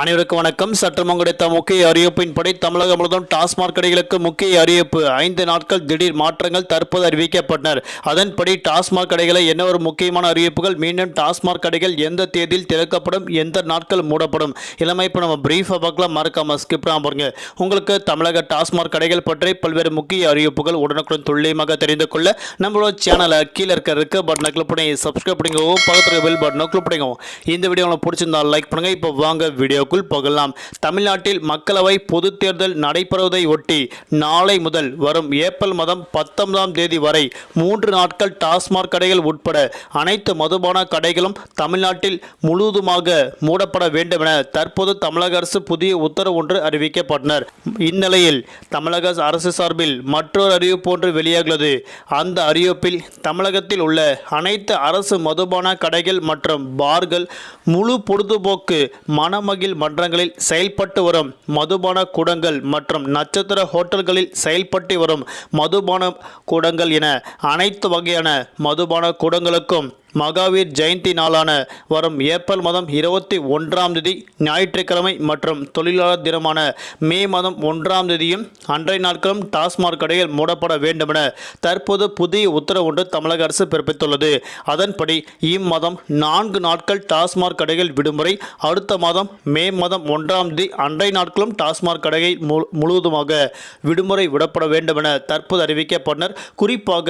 அனைவருக்கும் வணக்கம். சற்று கிடைத்த முக்கிய அறிவிப்பின்படி தமிழகம் முழுவதும் டாஸ்மாக் கடைகளுக்கு முக்கிய அறிவிப்பு. ஐந்து நாட்கள் திடீர் மாற்றங்கள் தற்போது அறிவிக்கப்பட்டனர். அதன்படி டாஸ்மாக் கடைகளை என்ன ஒரு முக்கியமான அறிவிப்புகள்? மீண்டும் டாஸ்மாக் கடைகள் எந்த தேதியில் திறக்கப்படும்? எந்த நாட்கள் மூடப்படும்? இளமை இப்போ நம்ம பிரீஃபாக பார்க்கலாம். மறக்காம ஸ்கிப்டாக பாருங்க. உங்களுக்கு தமிழக டாஸ்மாக் கடைகள் பற்றி பல்வேறு முக்கிய அறிவிப்புகள் உடனுக்குடன் துல்லியமாக தெரிந்து கொள்ள நம்மளோட சேனலை கீழே இருக்க இருக்க பட்டனை கிளிக் பண்ணி சப்ஸ்கிரைப் பண்ணிக்கோ பக்கத்தில் பெல் பட்டனை கிளிக் பண்ணிக்கோ இந்த வீடியோ உங்களுக்கு பிடிச்சிருந்தால் லைக் பண்ணுங்கள் இப்போ வாங்க வீடியோ வீடியோக்குள் போகலாம். தமிழ்நாட்டில் மக்களவை பொதுத் தேர்தல் நடைபெறுவதை ஒட்டி நாளை முதல் வரும் ஏப்ரல் மாதம் பத்தொன்பதாம் தேதி வரை மூன்று நாட்கள் டாஸ்மாக் கடைகள் உட்பட அனைத்து மதுபான கடைகளும் தமிழ்நாட்டில் முழுவதுமாக மூடப்பட வேண்டும் என தற்போது தமிழக அரசு புதிய உத்தரவு ஒன்று அறிவிக்கப்பட்டனர். இந்நிலையில் தமிழக அரசு சார்பில் மற்றொரு அறிவிப்பு ஒன்று வெளியாகிறது. அந்த அறிவிப்பில் தமிழகத்தில் உள்ள அனைத்து அரசு மதுபான கடைகள் மற்றும் பார்கள் முழு பொழுதுபோக்கு மனமகிழ் தொழில் மன்றங்களில் செயல்பட்டு வரும் மதுபான கூடங்கள் மற்றும் நட்சத்திர ஹோட்டல்களில் செயல்பட்டு வரும் மதுபான கூடங்கள் என அனைத்து வகையான மதுபான கூடங்களுக்கும் மகாவீர் ஜெயந்தி நாளான வரும் ஏப்ரல் மாதம் இருபத்தி ஒன்றாம் தேதி ஞாயிற்றுக்கிழமை மற்றும் தொழிலாளர் தினமான மே மாதம் ஒன்றாம் தேதியும் அன்றைய நாட்களும் டாஸ்மாக் கடையில் மூடப்பட வேண்டுமென தற்போது புதிய உத்தரவு ஒன்று தமிழக அரசு பிறப்பித்துள்ளது. அதன்படி இம்மாதம் நான்கு நாட்கள் டாஸ்மாக் கடைகள் விடுமுறை அடுத்த மாதம் மே மாதம் ஒன்றாம் தேதி அன்றைய நாட்களும் டாஸ்மாக் கடையை முழு- முழுவதுமாக விடுமுறை விடப்பட வேண்டுமென தற்போது அறிவிக்கப்பட்டனர் குறிப்பாக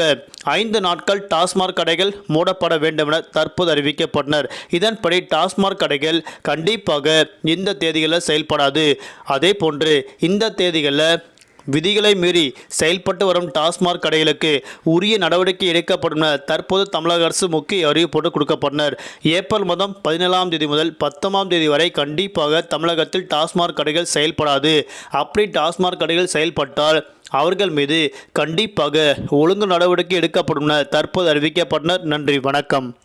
ஐந்து நாட்கள் டாஸ்மாக் கடைகள் மூடப்பட வேண்டும் வேண்டும் என தற்போது அறிவிக்கப்பட்டனர். இதன்படி டாஸ்மாக் கடைகள் கண்டிப்பாக இந்த தேதிகளில் செயல்படாது. அதே போன்று இந்த தேதிகளில் விதிகளை மீறி செயல்பட்டு வரும் டாஸ்மாக் கடைகளுக்கு உரிய நடவடிக்கை எடுக்கப்படும் தற்போது தமிழக அரசு முக்கிய அறிவிப்போடு கொடுக்கப்பட்டனர். ஏப்ரல் மாதம் பதினேழாம் தேதி முதல் பத்தொன்பதாம் தேதி வரை கண்டிப்பாக தமிழகத்தில் டாஸ்மாக் கடைகள் செயல்படாது. அப்படி டாஸ்மாக் கடைகள் செயல்பட்டால் அவர்கள் மீது கண்டிப்பாக ஒழுங்கு நடவடிக்கை எடுக்கப்படும் தற்போது அறிவிக்கப்பட்டனர். நன்றி வணக்கம்.